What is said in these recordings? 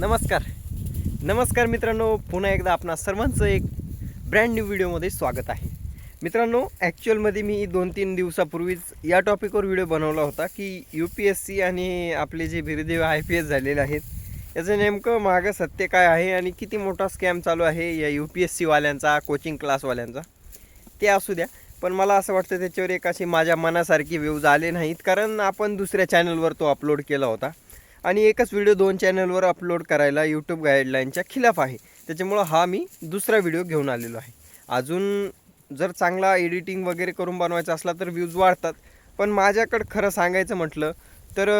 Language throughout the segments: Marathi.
नमस्कार. नमस्कार मित्रांनो पुन्हा एकदा आपणा सर्वांचं एक ब्रँड न्यू व्हिडिओमध्ये स्वागत आहे. मित्रांनो ॲक्च्युअलमध्ये मी दोन तीन दिवसापूर्वीच या टॉपिकवर व्हिडिओ बनवला होता की यू पी एस सी आणि आपले जे बिरदेव आय पी एस झालेले आहेत याचं नेमकं मागं सत्य काय आहे आणि किती मोठा स्कॅम चालू आहे या यू पी एस सीवाल्यांचा कोचिंग क्लासवाल्यांचा ते असू द्या. पण मला असं वाटतं त्याच्यावर एक अशी माझ्या मनासारखी व्ह्यूज आले नाहीत कारण आपण दुसऱ्या चॅनलवर तो अपलोड केला होता. आणि एकच व्हिडिओ दोन चॅनलवर अपलोड करायला यूट्यूब गाईडलाईनच्या खिलाफ आहे. त्याच्यामुळं हा मी दुसरा व्हिडिओ घेऊन आलेलो आहे. अजून जर चांगला एडिटिंग वगैरे करून बनवायचा असला तर व्ह्यूज वाढतात. पण माझ्याकडं खरं सांगायचं म्हटलं तर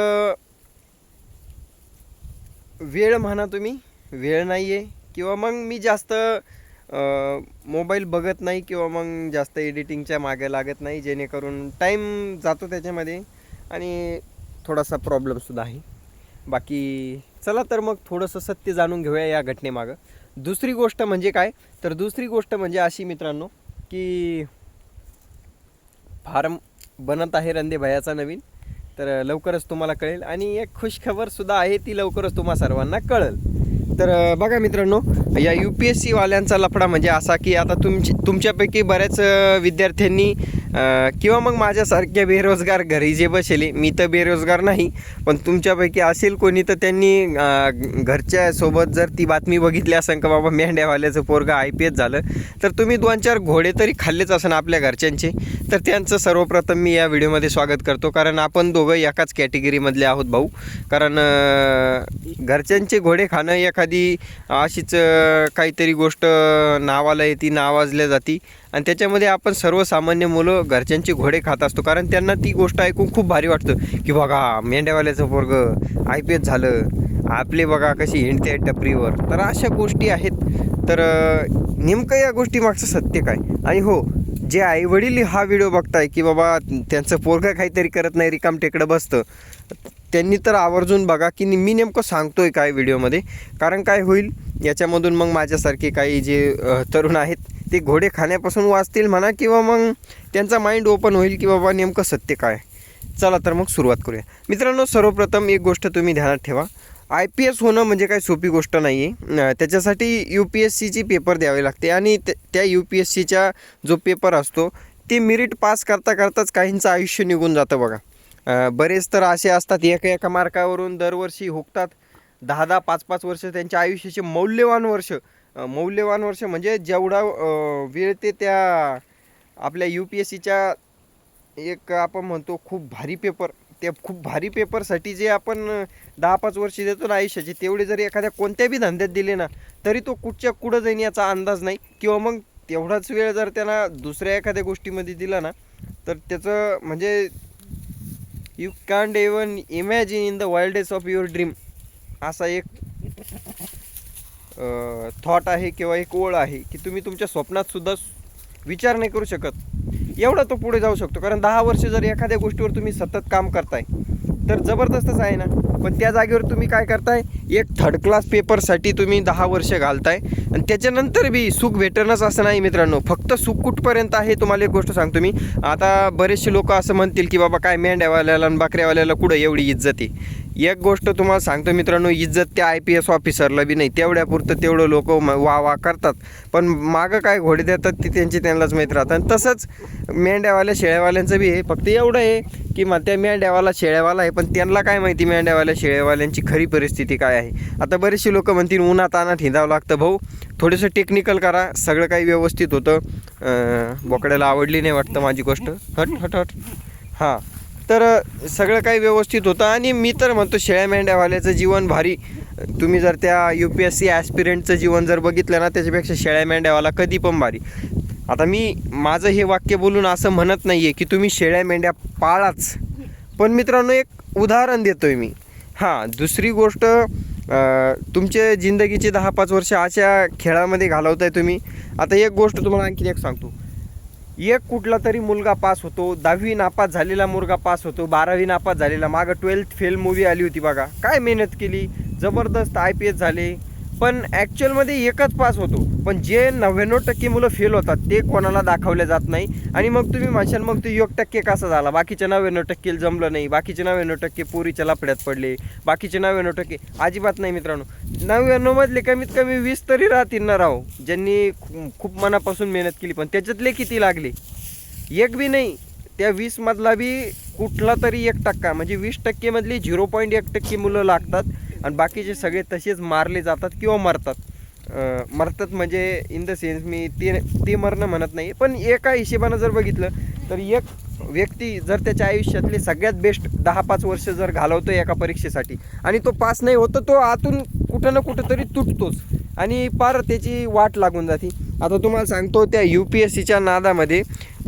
वेळ म्हणा तुम्ही. वेळ नाही आहे किंवा मग मी जास्त मोबाईल बघत नाही किंवा मग जास्त एडिटिंगच्या मागे लागत नाही जेणेकरून टाईम जातो त्याच्यामध्ये आणि थोडासा प्रॉब्लेमसुद्धा आहे. बाकी चला तर मग थोडंसं सत्य जाणून घेऊया या घटनेमागं. दुसरी गोष्ट म्हणजे काय? तर दुसरी गोष्ट म्हणजे अशी मित्रांनो की फार्म बनत आहे रंदे भयाचा नवीन. तर लवकरच तुम्हाला कळेल आणि एक खुशखबरसुद्धा आहे ती लवकरच तुम्हा सर्वांना कळेल. तर बघा मित्रांनो या यू पी एस सीवाल्यांचा लफडा म्हणजे असा की आता तुमची तुमच्यापैकी बऱ्याच विद्यार्थ्यांनी किंवा मग माझ्यासारख्या बेरोजगार घरी जे बसेले मी तर बेरोजगार नाही पण तुमच्यापैकी असेल कोणी तर त्यांनी घरच्यासोबत घरच्या सोबत जर ती बातमी बघितली असेल का बाबा मेंढ्यावाल्याचं पोरगं आय पी एस झालं तर तुम्ही दोन चार घोडे तरी खाल्लेच असेल आपल्या घरच्यांचे. तर त्यांचं सर्वप्रथम मी या व्हिडिओमध्ये स्वागत करतो कारण आपण दोघं एकाच कॅटेगरीमधले आहोत भाऊ. कारण घरच्यांचे घोडे खाणं एखादी अशीच काहीतरी गोष्ट नावाला येते नावाजल्या जाती. आणि त्याच्यामध्ये आपण सर्वसामान्य मुलं घरच्यांचे घोडे खात असतो. कारण त्यांना ती गोष्ट ऐकून खूप भारी वाटतं की बघा मेंढ्यावाल्याचं पोरगं आय पी एस झालं. आपले बघा कशी हिंडते आहे टपरीवर. तर अशा गोष्टी आहेत. तर नेमकं या गोष्टी मागचं सत्य काय? आणि हो जे आईवडील हा व्हिडिओ बघताय की बाबा त्यांचं पोरगं काहीतरी करत नाही रिकाम टेकडं बसतं. त्यांनी तर आवर्जून बघा की मी नेमकं सांगतो आहे काय व्हिडिओमध्ये. कारण काय होईल? याच्यामधून मग माझ्यासारखे काही जे तरुण आहेत ते घोडे खाण्यापासून वाचतील म्हणा किंवा मग त्यांचा माइंड ओपन होईल की बाबा नेमकं सत्य काय चला तर मग सुरुवात करूया. मित्रांनो सर्वप्रथम एक गोष्ट तुम्ही ध्यानात ठेवा. आय पी एस होणं म्हणजे काही सोपी गोष्ट नाही आहे त्याच्यासाठी यू पी एस सीची पेपर द्यावे लागते आणि त्या- यू पी एस सीचा जो पेपर असतो ते मिरिट पास करता करताच काहींचं आयुष्य निघून जातं बघा. बरेच तर असे असतात एका एका मार्कावरून दरवर्षी हुकतात. दहा दहा पाच पाच वर्ष त्यांच्या आयुष्याचे मौल्यवान वर्ष मौल्यवान वर्ष म्हणजे जेवढा वेळ ते त्या आपल्या यू पी एस सीच्या एक आपण म्हणतो खूप भारी पेपर त्या खूप भारी पेपरसाठी जे आपण दहा पाच वर्ष देतो ना आयुष्याचे तेवढे जरी एखाद्या कोणत्या बी धंद्यात दिले ना तरी तो कुठच्या कुठं जाईन याचा अंदाज नाही. किंवा मग तेवढाच वेळ जर त्यांना दुसऱ्या एखाद्या गोष्टीमध्ये दिला ना तर त्याचं म्हणजे you can't even imagine in the wildest of your dream असा एक थॉट आहे किंवा एक ओळ आहे की तुम्ही तुमच्या स्वप्नात सुद्धा विचार नाही करू शकत. एवढा तो पुढे जाऊ शकतो. कारण दहा वर्ष जर एखाद्या गोष्टीवर तुम्ही सतत काम करताय तर जबरदस्तच आहे ना. पण त्या जागेवर तुम्ही काय करताय? एक थर्ड क्लास पेपरसाठी तुम्ही दहा वर्ष घालताय. आणि त्याच्यानंतर बी सुख भेटणंच असं नाही मित्रांनो. फक्त सुख कुठपर्यंत आहे तुम्हाला एक गोष्ट सांगतो मी. आता बरेचसे लोक असं म्हणतील की बाबा काय मेंढ्यावाल्याला आणि बकऱ्यावाल्याला कुठं एवढी इज्जत आहे? एक गोष्ट तुम्हाला सांगतो मित्रांनो इज्जत त्या आय पी एस ऑफिसरला बी नाही. तेवढ्यापुरतं तेवढं लोक वा वा करतात. पण मागं काय घोडे देतात ते त्यांची त्यांनाच माहीत राहतं. आणि तसंच मेंढ्यावाल्या शेळ्यावाल्यांचं बी आहे फक्त एवढं आहे की मग त्या मेंढ्यावाला शेळ्यावाला आहे पण त्यांना काय माहिती मेंढ्यावाल्या शेळ्यावाल्यांची खरी परिस्थिती काय आहे? आता बरेचसे लोक म्हणतील उन्हात आणत हिंडावं लागतं. भाऊ थोडंसं टेक्निकल करा. सगळं काही व्यवस्थित होतं. बोकड्याला आवडली नाही वाटतं माझी गोष्ट. हट हट हट. हां. तर सगळं काही व्यवस्थित होतं आणि मी तर म्हणतो शेळ्या मेंढ्यावाल्याचं जीवन भारी. तुम्ही जर त्या यू पी एस सी ॲस्पिरंटचं जीवन जर बघितलं ना त्याच्यापेक्षा शेळ्या मेंढ्यावाला कधी पण भारी. आता मी माझं हे वाक्य बोलून असं म्हणत नाही आहे की तुम्ही शेळ्या मेंढ्या पाळाच. पण मित्रांनो एक उदाहरण देतोय मी. हां दुसरी गोष्ट तुमचे जिंदगीचे दहा पाच वर्ष अशा खेळामध्ये घालवताय तुम्ही. आता एक गोष्ट तुम्हाला आणखी एक सांगतो. एक कुठला तरी मुलगा पास होतो दहावी नापास झालेला मुलगा पास होतो बारावी नापास झालेला मागं ट्वेल्थ फेल मूवी आली होती बघा. काय मेहनत केली? जबरदस्त आय पी एस झाले. पण ॲक्च्युअलमध्ये एकच पास होतो. पण जे नव्याण्णव टक्के मुलं फेल होतात ते कोणाला दाखवले जात नाही. आणि मग तुम्ही म्हणशाल मग तो एक टक्के कसा झाला? बाकीच्या नव्याण्णव टक्के जमलं नाही. बाकीचे नव्याण्णव टक्के पोरीच्या लापड्यात पडले. बाकीचे नव्याण्णव टक्के अजिबात नाही मित्रांनो. नव्याण्णवमधले कमीत कमी वीस तरी राहतील ना राव. ज्यांनी खूप मनापासून मेहनत केली पण त्याच्यातले किती लागले? एक बी नाही. त्या वीसमधला बी कुठला तरी एक टक्का. म्हणजे वीस टक्केमधली झिरो पॉईंट एक टक्के मुलं लागतात. आणि बाकीचे सगळे तसेच मारले जातात किंवा मरतात. मरतात म्हणजे इन द सेन्स मी ते ते मरणं म्हणत नाही पण एका हिशेबानं जर बघितलं तर एक व्यक्ती जर त्याच्या आयुष्यातले सगळ्यात बेस्ट दहा पाच वर्ष जर घालवतो एका परीक्षेसाठी आणि तो पास नाही होतं तो आतून कुठं ना कुठं तरी तुटतोच आणि फार त्याची वाट लागून जाते. आता तुम्हाला सांगतो त्या यू पी एस सीच्या नादामध्ये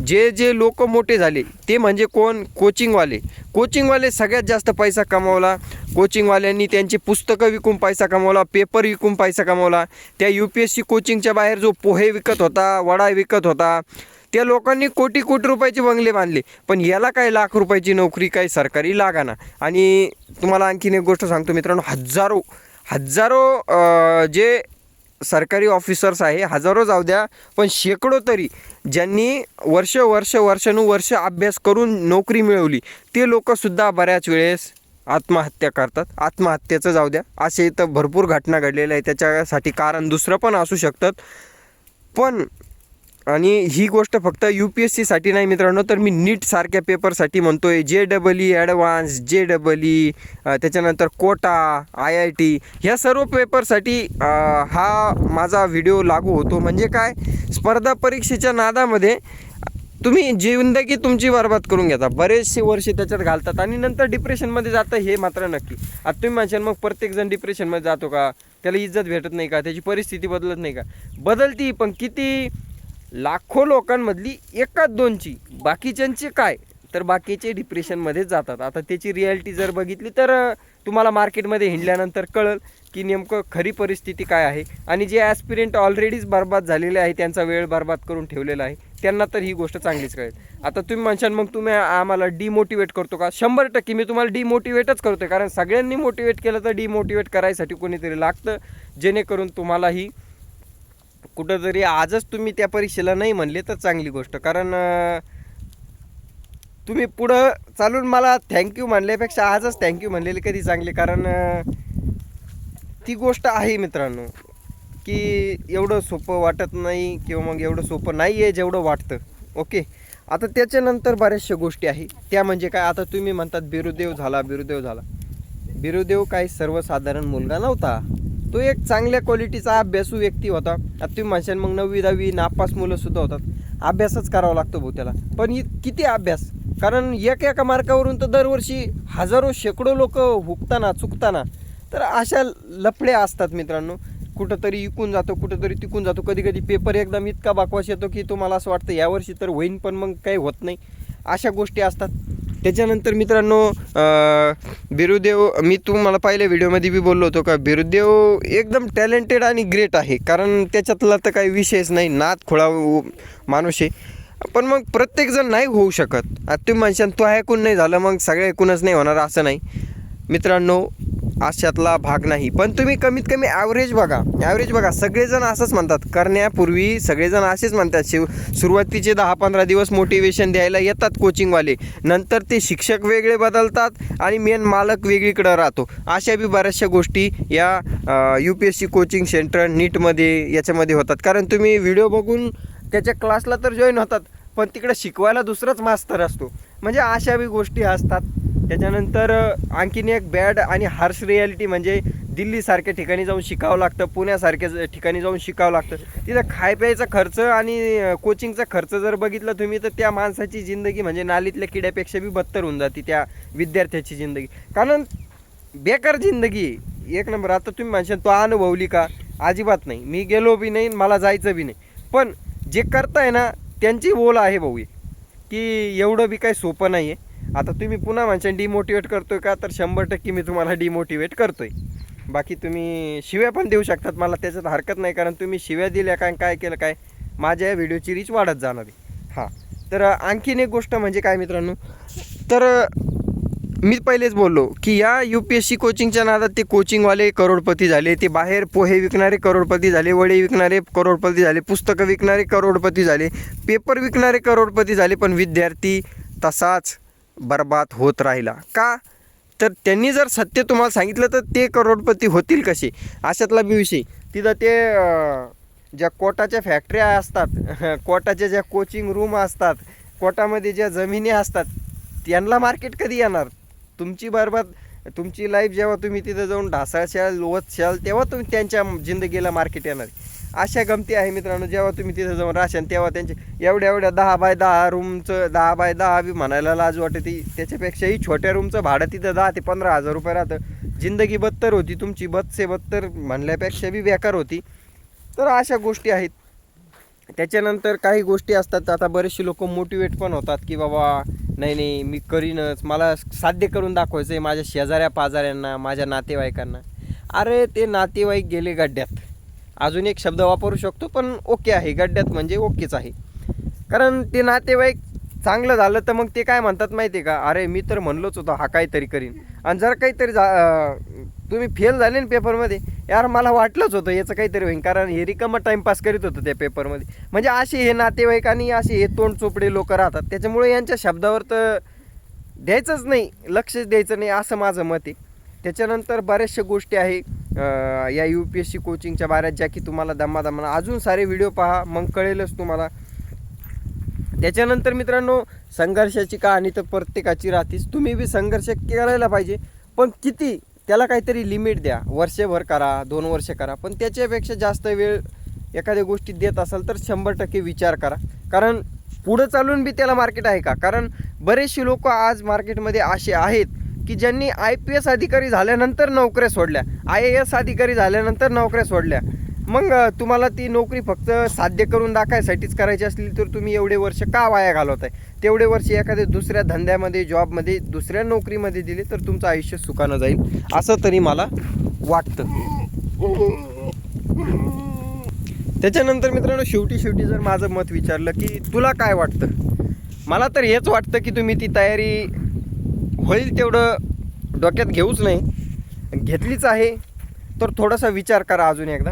जे जे लोक मोठे झाले ते म्हणजे कोण? कोचिंगवाले कोचिंगवाले सगळ्यात जास्त पैसा कमावला. कोचिंगवाल्यांनी त्यांची पुस्तकं विकून पैसा कमावला पेपर विकून पैसा कमावला. त्या यू पी एस सी कोचिंगच्या बाहेर जो पोहे विकत होता वडा विकत होता त्या लोकांनी कोटी कोटी रुपयाचे बंगले बांधले. पण याला काय लाख रुपयाची नोकरी काही सरकारी लागाना. आणि तुम्हाला आणखीन एक गोष्ट सांगतो मित्रांनो हजारो हजारो जे सरकारी ऑफिसर्स आहे हजारो जाऊ द्या पण शेकडो तरी ज्यांनी वर्ष वर्ष वर्षानुवर्ष अभ्यास करून नोकरी मिळवली ते लोकसुद्धा बऱ्याच वेळेस आत्महत्या करतात. आत्महत्येचं जाऊ द्या. असे इथं भरपूर घटना घडलेल्या आहे त्याच्यासाठी कारण दुसरं पण असू शकतात. पण आणि ही गोष्ट फक्त यू पी एस सीसाठी नाही मित्रांनो तर मी नीट सारख्या पेपरसाठी आहे J double E advance J double E त्याच्यानंतर कोटा आय आय टी ह्या सर्व पेपरसाठी हा माझा व्हिडिओ लागू होतो. म्हणजे काय? स्पर्धा परीक्षेच्या नादामध्ये तुम्ही जिंदगी तुमची बरबाद करून घेता. बरेचसे वर्ष त्याच्यात घालतात आणि नंतर डिप्रेशनमध्ये जातं हे मात्र नक्की. आता तुम्ही म्हणशाल मग प्रत्येकजण डिप्रेशनमध्ये जातो का? त्याला इज्जत भेटत नाही का? त्याची परिस्थिती बदलत नाही का? बदलती पण किती लाखो लोकांमधली एकाच दोनची. बाकीच्यांची काय? तर बाकीचे डिप्रेशनमध्येच जातात. आता त्याची रियालिटी जर बघितली तर तुम्हाला मार्केटमध्ये हिंडल्यानंतर कळल की नेमकं खरी परिस्थिती काय आहे. आणि जे ॲस्पिरंट ऑलरेडीच बर्बाद झालेले आहे त्यांचा वेळ बर्बाद करून ठेवलेला आहे. त्यांना तर ही गोष्ट चांगलीच कळेल. आता तुम्ही म्हणशाल मग तुम्ही आम्हाला डिमोटिवेट करतो का? शंभर टक्के मी तुम्हाला डिमोटिवेटच करतो आहे कारण सगळ्यांनी मोटिवेट केलं तर डिमोटिवेट करायसाठी कोणीतरी लागतं. जेणेकरून तुम्हालाही कुठंतरी आजच तुम्ही त्या परीक्षेला नाही म्हणले तर चांगली गोष्ट. कारण तुम्ही पुढं चालून मला थँक्यू म्हणल्यापेक्षा आजच थँक्यू म्हणलेले कधी चांगले? कारण ती गोष्ट आहे मित्रांनो की एवढं सोपं वाटत नाही किंवा मग एवढं सोपं नाही आहे जेवढं वाटतं ओके आता त्याच्यानंतर बऱ्याचशा गोष्टी आहे. त्या म्हणजे काय? आता तुम्ही म्हणतात बिरुदेव झाला बिरुदेव झाला. बिरुदेव काही सर्वसाधारण मुलगा नव्हता. तो एक चांगल्या क्वालिटीचा अभ्यासू व्यक्ती होता. आता तुम्ही म्हणशाल मग नववी दहावी नापास मुलंसुद्धा होतात. अभ्यासच करावा लागतो भाऊ त्याला. पण इ- किती अभ्यास? कारण एक एका मार्कावरून तर दरवर्षी हजारो शेकडो लोक हुकताना चुकताना. तर अशा लफड्या असतात मित्रांनो. कुठंतरी इकून जातो कुठंतरी तिकून जातो. कधी कधी पेपर एकदम इतका बाकवास येतो की तुम्हाला असं वाटतं यावर्षी तर होईन पण मग काही होत नाही. अशा गोष्टी असतात. त्याच्यानंतर मित्रांनो बिरुदेव मी तुम्हाला पहिल्या व्हिडिओमध्ये बी बोललो होतो का बिरुदेव एकदम टॅलेंटेड आणि ग्रेट आहे. कारण त्याच्यातला तर काही विषयच नाही. नाद खोळा माणूस आहे. पण मग प्रत्येकजण नाही होऊ शकत. आता तुम्ही म्हणशान तो ऐकून नाही झालं मग सगळे ऐकूनच नाही होणार असं नाही. मित्रांनो अशातला भाग नाही. पण तुम्ही कमीत कमी ॲव्हरेज बघा. ॲव्हरेज बघा. सगळेजण असंच म्हणतात. करण्यापूर्वी सगळेजण असेच म्हणतात. शिव सुरुवातीचे दहा पंधरा दिवस मोटिवेशन द्यायला येतात कोचिंगवाले नंतर ते शिक्षक वेगळे बदलतात आणि मेन मालक वेगळीकडं राहतो. अशा बी बऱ्याचशा गोष्टी या U P S C coaching centre नीटमध्ये याच्यामध्ये होतात. कारण तुम्ही व्हिडिओ बघून त्याच्या क्लासला तर जॉईन होतात. पण तिकडे शिकवायला दुसराच मास्तर असतो. म्हणजे अशा बी गोष्टी असतात. त्याच्यानंतर आणखीन एक बॅड आणि हार्श रियालिटी म्हणजे दिल्लीसारख्या ठिकाणी जाऊन शिकावं लागतं पुण्यासारख्या ठिकाणी जाऊन शिकावं लागतं. तिथं खाय प्यायचा खर्च आणि कोचिंगचा खर्च जर बघितला तुम्ही तर त्या माणसाची जिंदगी म्हणजे नालीतल्या किड्यापेक्षा बी बत्तर होऊन जाते त्या विद्यार्थ्याची जिंदगी. कारण बेकार जिंदगी आहे. एक नंबर आता तुम्ही म्हणशाल तो अनुभवली का? अजिबात नाही. मी गेलो बी नाही मला जायचं बी नाही. पण जे करताय ना त्यांची बोल आहे भाऊ की एवढं बी काही सोपं नाही आहे आता तुम्ही पुन्हा म्हणशाल डिमोटिवेट करतोय का? तर शंभर टक्के मी तुम्हाला डिमोटिवेट करतोय. बाकी तुम्ही शिव्या पण देऊ शकतात मला त्याच्यात हरकत नाही कारण तुम्ही शिव्या दिल्या काय काय केलं काय माझ्या या व्हिडिओची रीच वाढत जाणार आहे. हां. तर आणखीन एक गोष्ट म्हणजे काय मित्रांनो तर मी पहिलेच बोललो की या यू पी एस सी कोचिंगच्या नादात ते कोचिंगवाले करोडपती झाले ते बाहेर पोहे विकणारे करोडपती झाले वडे विकणारे करोडपती झाले पुस्तकं विकणारे करोडपती झाले पेपर विकणारे करोडपती झाले पण विद्यार्थी तसाच बर्बाद होत राहिला. का? तर त्यांनी जर सत्य तुम्हाला सांगितलं तर ते करोडपती होतील कसे? अशातला बी विषय. तिथं ते ज्या कोटाच्या फॅक्टऱ्या असतात कोटाच्या ज्या कोचिंग रूम असतात कोटामध्ये ज्या जमिनी असतात त्यांना मार्केट कधी येणार? तुमची बरबाद तुमची लाईफ जेव्हा तुम्ही तिथं जाऊन ढासाळशाल लोवतशाल तेव्हा तुम्ही त्यांच्या जिंदगीला मार्केट येणार. अशा गमती आहे मित्रांनो जेव्हा तुम्ही तिथं जाऊन राशाल तेव्हा त्यांचे एवढ्या एवढ्या दहा बाय दहा रूमचं दहा बाय दहा बी म्हणायला लाज वाटते. त्याच्यापेक्षाही छोट्या रूमचं भाडं तिथं दहा ते पंधरा हजार रुपये राहतं. जिंदगी बत्तर होती तुमची बत्तसे बत्तर म्हणल्यापेक्षा बी बेकार होती. तर अशा गोष्टी आहेत. त्याच्यानंतर काही गोष्टी असतात आता बरेचसे लोक मोटिवेट पण होतात की बाबा नाही नाही मी करीनच. मला साध्य करून दाखवायचं आहे माझ्या शेजाऱ्या पाजाऱ्यांना माझ्या नातेवाईकांना. अरे ते नातेवाईक गेले गड्ड्यात. अजून एक शब्द वापरू शकतो पण ओके आहे. गड्ड्यात म्हणजे ओकेच आहे. कारण ते नातेवाईक चांगलं झालं तर मग ते काय म्हणतात माहिती आहे का? अरे मी तर म्हणलोच होतो हा काहीतरी करीन. आणि जर काहीतरी जा तुम्ही फेल झाले ना पेपरमध्ये यार मला वाटलंच होतं याचं काहीतरी होईल कारण हे रिकामा टाईमपास करीत होतं त्या पेपरमध्ये म्हणजे असे हे नातेवाईक आणि असे हे तोंड चोपडे लोक राहतात. त्याच्यामुळे यांच्या शब्दावर तर द्यायचंच नाही लक्षच द्यायचं नाही असं माझं मत आहे. त्याच्यानंतर बऱ्याचशा गोष्टी आहे या यू पी एस सी कोचिंगच्या बाऱ्यात ज्या की तुम्हाला दमा दमा अजून सारे व्हिडिओ पहा मग कळेलच तुम्हाला. त्याच्यानंतर मित्रांनो संघर्षाची कहाणी तर प्रत्येकाची राहतेच. तुम्ही बी संघर्ष करायला पाहिजे पण किती त्याला काहीतरी लिमिट द्या. वर्षभर करा दोन वर्ष करा. पण त्याच्यापेक्षा जास्त वेळ एखाद्या गोष्टीत देत असाल तर शंभर टक्के विचार करा. कारण पुढं चालून बी त्याला मार्केट आहे का? कारण बरेचसे लोक आज मार्केटमध्ये असे आहेत की ज्यांनी आय पी एस अधिकारी झाल्यानंतर नोकऱ्या सोडल्या. आय ए एस अधिकारी झाल्यानंतर नोकऱ्या सोडल्या. मग तुम्हाला ती नोकरी फक्त साध्य करून दाखवायसाठीच करायची असली तर तुम्ही एवढे वर्ष का वाया घालवताय? तेवढे वर्ष एखाद्या दुसऱ्या धंद्यामध्ये जॉबमध्ये दुसऱ्या नोकरीमध्ये दिले तर तुमचं आयुष्य सुखानं जाईल. असं तरी मला वाटतं. त्याच्यानंतर मित्रांनो शेवटी शेवटी जर माझं मत विचारलं की तुला काय वाटतं? मला तर हेच वाटतं की तुम्ही ती तयारी होईल तेवढं डोक्यात घेऊच नाही. घेतलीच आहे तर थोडासा विचार करा अजून एकदा.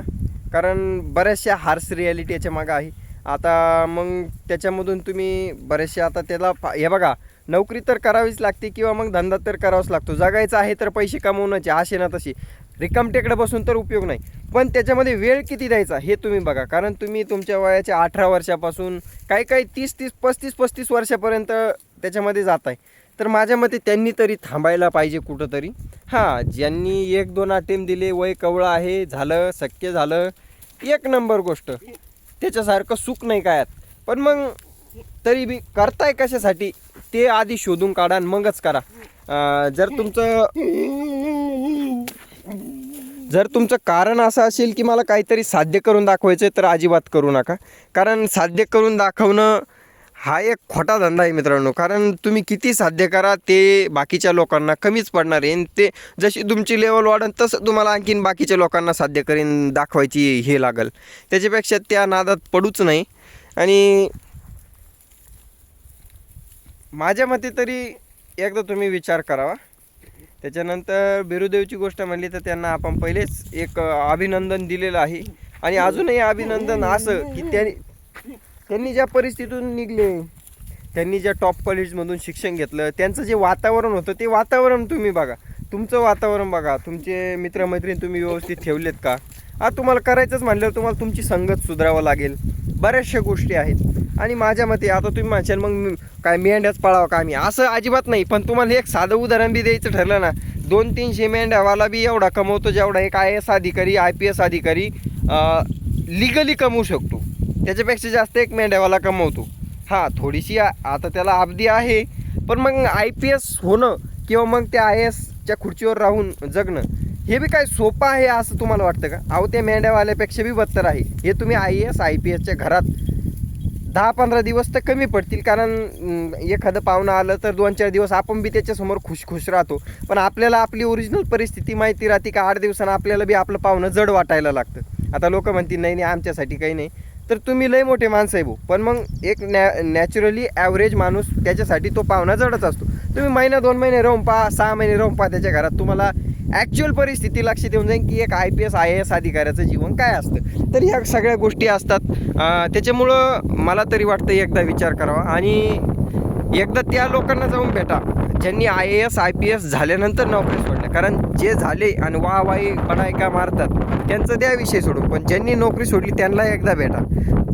कारण बऱ्याचशा हार्स रिॲलिटी याच्या मागं आहे. आता मग त्याच्यामधून तुम्ही बरेचसे आता त्याला हे बघा नोकरी तर करावीच लागते किंवा मग धंदा तर करावाच लागतो. जगायचं आहे तर पैसे कमवण्याचे असे ना तशी रिकामटेकडे बसून तर उपयोग नाही. पण त्याच्यामध्ये वेळ किती द्यायचा हे तुम्ही बघा. कारण तुम्ही तुमच्या वयाच्या अठरा वर्षापासून काही काही तीस तीस पस्तीस पस्तीस वर्षापर्यंत त्याच्यामध्ये जात आहे तर माझ्या मते त्यांनी तरी थांबायला पाहिजे कुठंतरी. हां ज्यांनी एक दोन अटेम्प दिले वय कवळं आहे झालं शक्य झालं एक नंबर गोष्ट. त्याच्यासारखं सुख नाही काय पण मग तरी बी करताय कशासाठी? ते आधी शोधून काढा आणि मगच करा. जर तुमचं जर तुमचं कारण असं असेल की मला काहीतरी साध्य करून दाखवायचं आहे तर अजिबात करू नका. कारण साध्य करून दाखवणं हा एक खोटा धंदा आहे मित्रांनो. कारण तुम्ही किती साध्य करा ते बाकीच्या लोकांना कमीच पडणार आहे. आणि ते जशी तुमची लेवल वाढेल तसं तुम्हाला आणखीन बाकीच्या लोकांना साध्य करीन दाखवायची हे लागल. त्याच्यापेक्षा त्या नादात पडूच नाही. आणि माझ्या मते तरी एकदा तुम्ही विचार करावा. त्याच्यानंतर बिरुदेवची गोष्ट म्हणली तर त्यांना आपण पहिलेच एक अभिनंदन दिलेलं आहे. आणि अजूनही अभिनंदन असं की त्यांनी त्यांनी ज्या परिस्थितीतून निघले त्यांनी ज्या टॉप कॉलेजमधून शिक्षण घेतलं त्यांचं जे वातावरण होतं ते वातावरण तुम्ही बघा. तुमचं वातावरण बघा. तुमचे मित्रमैत्रीण तुम्ही व्यवस्थित ठेवलेत का? हा तुम्हाला करायचंच म्हणल्यावर तुम्हाला तुमची संगत सुधारावं लागेल. बऱ्याचशा गोष्टी आहेत. आणि माझ्या मते आता तुम्ही म्हणशाल मग काय मेंढ्याच पाळावं का आम्ही? असं अजिबात नाही. पण तुम्हाला एक साधं उदाहरण बी द्यायचं ठरलं ना दोन तीनशे मेंढ्यावाला बी एवढा कमवतो जेवढा एक आय एस अधिकारी आय पी एस अधिकारी लिगली कमवू शकतो. त्याच्यापेक्षा जास्त एक मेंढ्यावाला कमवतो. हां थोडीशी आता त्याला अवधी आहे पण मग आय पी एस होणं किंवा मग त्या आय एसच्या खुर्चीवर राहून जगणं हे बी काय सोपं आहे असं तुम्हाला वाटतं का? अहो त्या मेंढ्यावाल्यापेक्षा बी बत्तर आहे. हे तुम्ही आय एस आय पी एसच्या घरात दहा पंधरा दिवस तर कमी पडतील कारण एखादं पाहुणं आलं तर दोन चार दिवस आपण बी त्याच्यासमोर खुश खुश राहतो. पण आपल्याला आपली ओरिजिनल परिस्थिती माहिती राहते का आठ दिवसानं आपल्याला बी आपलं पाहुणं जड वाटायला लागतं. आता लोक म्हणतील नाही नाही आमच्यासाठी काही नाही. तर तुम्ही लय मोठे माणसं आहे भाऊ. पण मग एक नॅ नॅचरली ॲव्हरेज माणूस त्याच्यासाठी तो पाहुणा जडच असतो. तुम्ही महिना दोन महिने राहून पहा सहा महिने राहून पहा त्याच्या घरात. तुम्हाला ॲक्च्युअल परिस्थिती लक्षात येऊन जाईल की एक I P S I A S अधिकाऱ्याचं जीवन काय असतं. तर ह्या सगळ्या गोष्टी असतात. त्याच्यामुळं मला तरी वाटतं एकदा विचार करावा. आणि एकदा त्या लोकांना जाऊन भेटा. ज्यांनी I A S I P S झाल्यानंतर नोकरी सोडल्या कारण जे झाले आणि वा वाई का मारतात त्यांचं त्या विषय सोडून. पण ज्यांनी नोकरी सोडली त्यांना एकदा भेटा.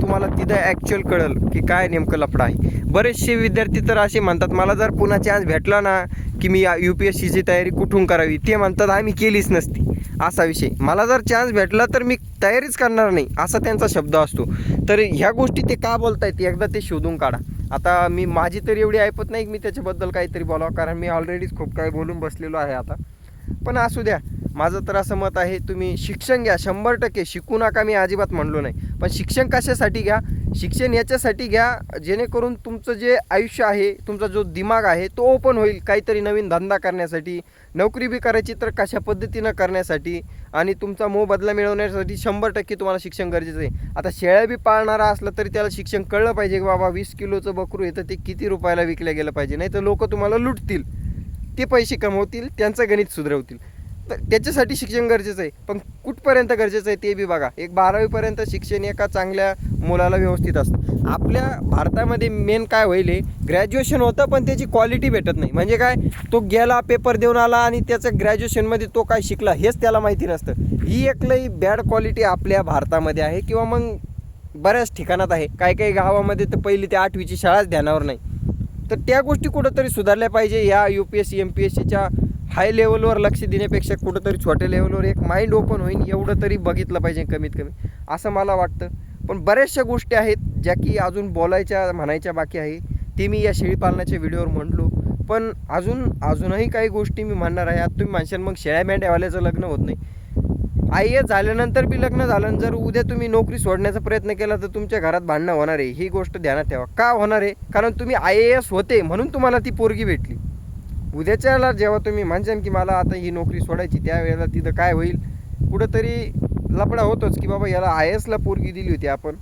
तुम्हाला तिथं ॲक्च्युअल कळेल की काय नेमकं लफडं आहे. बरेचसे विद्यार्थी तर असे म्हणतात मला जर पुन्हा चान्स भेटला ना की मी यू पी एस सीची तयारी कुठून करावी? ते म्हणतात आम्ही केलीच नसती. असा विषय. मला जर चान्स भेटला तर मी तयारीच करणार नाही असा त्यांचा शब्द असतो. तर ह्या गोष्टी ते का बोलतायत एकदा ते शोधून काढा. आता मी माझी तर एवढी ऐपत नाही की मी त्याच्याबद्दल काहीतरी बोलावं कारण मी ऑलरेडीच खूप काही बोलून बसलेलो आहे आता. पण असू द्या. माझं तर असं मत आहे तुम्ही शिक्षण घ्या. शंभर टक्के शिकू नका मी अजिबात म्हणलो नाही. पण शिक्षण कशासाठी घ्या? शिक्षण याच्यासाठी घ्या जेणेकरून तुमचं जे आयुष्य आहे तुमचा जो दिमाग आहे तो ओपन होईल काहीतरी नवीन धंदा करण्यासाठी नोकरी बी करायची तर कशा पद्धतीनं करण्यासाठी आणि तुमचा मोबदला मिळवण्यासाठी शंभर टक्के तुम्हाला शिक्षण गरजेचं आहे. आता शेळ्या बी पाळणारा असलं तरी त्याला शिक्षण कळलं पाहिजे की बाबा वीस किलोचं बकरू येतं ते किती रुपयाला विकलं गेलं पाहिजे. नाही तर लोक तुम्हाला लुटतील. ते पैसे कमवतील त्यांचं गणित सुधरवतील. तर त्याच्यासाठी शिक्षण गरजेचं आहे. पण कुठपर्यंत गरजेचं आहे ते बी बघा. एक बारावीपर्यंत शिक्षण एका चांगल्या मुलाला व्यवस्थित असतं. आपल्या भारतामध्ये मेन काय होईल ग्रॅज्युएशन होतं पण त्याची क्वालिटी भेटत नाही. म्हणजे काय? तो गेला पेपर देऊन आला आणि त्याचं ग्रॅज्युएशनमध्ये तो काय शिकला हेच त्याला माहिती नसतं. ही एक लई बॅड क्वालिटी आपल्या भारतामध्ये आहे किंवा मग बऱ्याच ठिकाणात आहे. काही काही गावामध्ये तर पहिली ते आठवीची शाळाच ध्यानावर नाही. तर त्या गोष्टी कुठंतरी सुधारल्या पाहिजे. या U P S C M P S सीच्या हाय लेवलवर लक्ष देण्यापेक्षा कुठंतरी छोट्या लेवलवर एक माइंड ओपन होईल एवढं तरी बघितलं पाहिजे कमीत कमी. असं मला वाटतं. पण बऱ्याचशा गोष्टी आहेत ज्या की अजून बोलायच्या म्हणायच्या बाकी आहे. ती मी या शेळीपालनाच्या व्हिडिओवर म्हणलो पण अजून अजूनही काही गोष्टी मी म्हणणार आहे. आता तुम्ही म्हणशाल मग शेळ्या मेंढ्यावाल्याचं लग्न होत नाही. आय एस झाल्यानंतर बी लग्न झालं जर उद्या तुम्ही नोकरी सोडण्याचा प्रयत्न केला तर तुमच्या घरात भांडणं होणार आहे. ही गोष्ट ध्यानात ठेवा. का होणार आहे? कारण तुम्ही आय ए एस होते म्हणून तुम्हाला ती पोरगी भेटली. उद्याच्याला जेव्हा तुम्ही म्हणशाल की मला आता ही नोकरी सोडायची त्यावेळेला तिथं काय होईल? कुठंतरी लपडा होतोच की बाबा याला आय एसला पोरगी दिली होती आपण.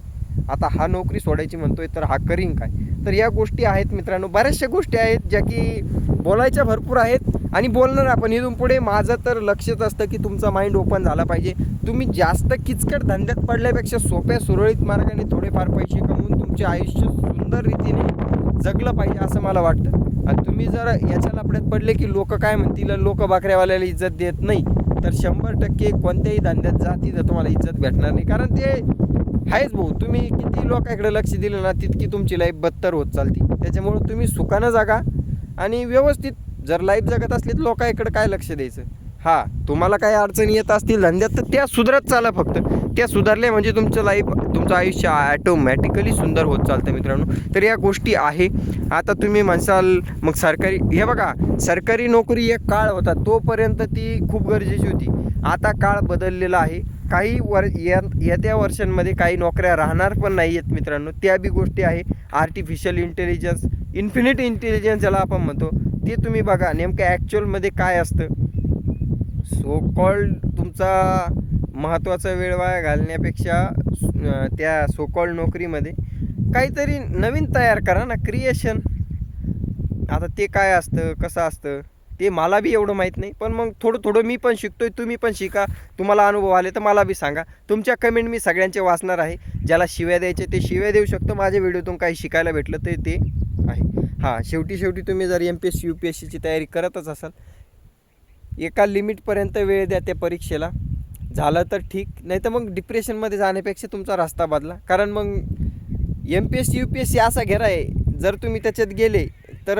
आता हा नोकरी सोडायची म्हणतोय तर हा करीन काय? तर या गोष्टी आहेत मित्रांनो बऱ्याचशा गोष्टी आहेत ज्या की बोलायच्या भरपूर आहेत आणि बोलणार आपण. इथून पुढे माझं तर लक्षच असतं की तुमचा माइंड ओपन झाला पाहिजे. तुम्ही जास्त किचकट धंद्यात पडल्यापेक्षा सोप्या सुरळीत मार्गाने थोडेफार पैसे कमवून तुमचे आयुष्य सुंदर रीतीने जगलं पाहिजे असं मला वाटतं. आणि तुम्ही जर याच्या लपड्यात पडले की लोक काय म्हणतील लोक बाकऱ्यावाल्याला इज्जत देत नाही तर शंभर टक्के कोणत्याही धंद्यात जा तिथं तुम्हाला इज्जत भेटणार नाही. कारण ते आहेच भाऊ. तुम्ही किती लोकांकडे लक्ष दिलं ना तितकी तुमची लाईफ बत्तर होत चालती. त्याच्यामुळं तुम्ही सुखानं जागा आणि व्यवस्थित जर लाईफ जगत असली तर लोकांकडे काय लक्ष द्यायचं? हां तुम्हाला काही अडचणी येत असतील धंद्यात तर त्या सुधारत चाला फक्त. त्या सुधारल्या म्हणजे तुमचं लाईफ तुमचं आयुष्य ॲटोमॅटिकली सुंदर होत चालतं मित्रांनो. तर या गोष्टी आहे. आता तुम्ही म्हणसाल मग सरकारी हे बघा सरकारी नोकरी एक काळ होता तोपर्यंत ती खूप गरजेची होती. आता काळ बदललेला आहे. काही वर या येत्या वर्षांमध्ये काही नोकऱ्या राहणार पण नाही आहेत मित्रांनो. त्या बी गोष्टी आहे. आर्टिफिशियल इंटेलिजन्स इन्फिनिट इंटेलिजन्स ज्याला आपण म्हणतो ते तुम्ही बघा नेमकं ॲक्च्युअलमध्ये काय असतं? सो कॉल्ड तुमचा महत्त्वाचा वेळ वाया घालण्यापेक्षा त्या सोकॉल्ड नोकरीमध्ये काहीतरी नवीन तयार करा ना क्रिएशन आता ते काय असतं कसं असतं ते मला बी एवढं माहीत नाही पण मग थोडं थोडं मी पण शिकतोय तुम्ही पण शिका. तुम्हाला अनुभव आले तर मला बी सांगा. तुमच्या कमेंट मी सगळ्यांचे वाचणार आहे. ज्याला शिव्या द्यायचे ते शिव्या देऊ शकतो. माझ्या व्हिडिओतून काही शिकायला भेटलं तर ते आहे. हां शेवटी शेवटी तुम्ही जर M P S C U P S सीची तयारी करतच असाल एका लिमिटपर्यंत वेळ द्या त्या परीक्षेला. झालं तर ठीक नाही तर मग डिप्रेशनमध्ये जाण्यापेक्षा तुमचा रस्ता बदला. कारण मग M P S C U P S C असा घेरा आहे. जर तुम्ही त्याच्यात गेले तर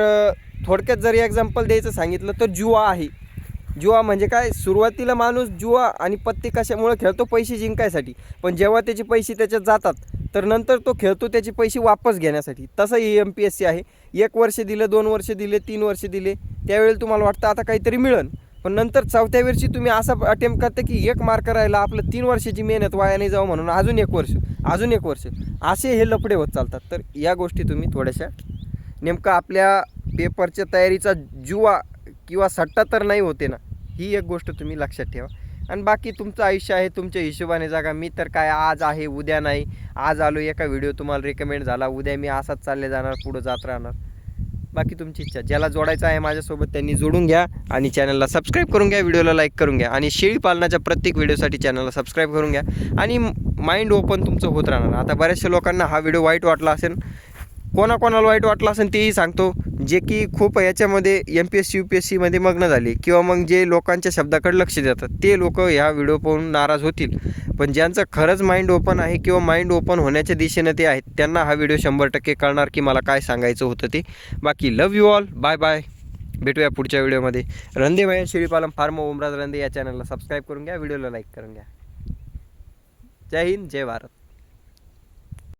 थोडक्यात जर एक्झाम्पल द्यायचं सांगितलं तर जुवा आहे. जुवा म्हणजे काय? सुरुवातीला माणूस जुवा आणि पत्ते कशामुळे खेळतो? पैसे जिंकायसाठी. पण जेव्हा त्याचे पैसे त्याच्यात जातात तर नंतर तो खेळतो त्याचे पैसे वापस घेण्यासाठी. तसं ही एम पी एस सी आहे. एक वर्ष दिलं दोन वर्ष दिले तीन वर्ष दिले. त्यावेळी तुम्हाला वाटतं आता काहीतरी मिळन पण नंतर चौथ्या वर्षी तुम्ही असा अटेम्प्ट करता की एक मार्क राहिला आपलं तीन वर्षाची मेहनत वाया नाही जाऊ म्हणून अजून एक वर्ष अजून एक वर्ष. असे हे लपडे होत चालतात. तर या गोष्टी तुम्ही थोड्याशा नेमकं आपल्या पेपरच्या तयारीचा जुवा किंवा सट्टा तर नाही होते ना ही एक गोष्ट तुम्ही लक्षात ठेवा. आणि बाकी तुमचं आयुष्य आहे तुमच्या हिशोबाने जागा. मी तर काय आज आहे उद्या नाही. आज आलो एका व्हिडिओ तुम्हाला रेकमेंड झाला उद्या मी असाच चालले जाणार पुढं जात राहणार. बाकी तुमची इच्छा. ज्याला जोडायचं आहे माझ्यासोबत त्यांनी जोडून घ्या आणि चॅनलला सबस्क्राईब करून घ्या व्हिडिओला लाईक करून घ्या आणि शेळी पालनाच्या प्रत्येक व्हिडिओसाठी चॅनलला सबस्क्राईब करून घ्या. आणि माइंड ओपन तुमचं होत राहणार. आता बऱ्याचशा लोकांना हा व्हिडिओ वाईट वाटला असेल कोणाकोणाला वाईट वाटला असेल तेही सांगतो. जे की खूप याच्यामध्ये M P S C U P S सीमध्ये मग्न झाले किंवा मग जे लोकांच्या शब्दाकडे लक्ष देतात ते लोक ह्या व्हिडिओ पाहून नाराज होतील. पण ज्यांचं खरंच माइंड ओपन आहे किंवा माइंड ओपन होण्याच्या दिशेनं ते आहेत त्यांना हा व्हिडिओ शंभर टक्के कळणार की मला काय सांगायचं होतं ते. बाकी love you all bye bye भेटूया पुढच्या व्हिडिओमध्ये रंदे भाई शेळीपालम फार्म ओमराज रंदे या चॅनलला सबस्क्राईब करून घ्या व्हिडिओला लाईक करून घ्या. जय हिंद जय भारत.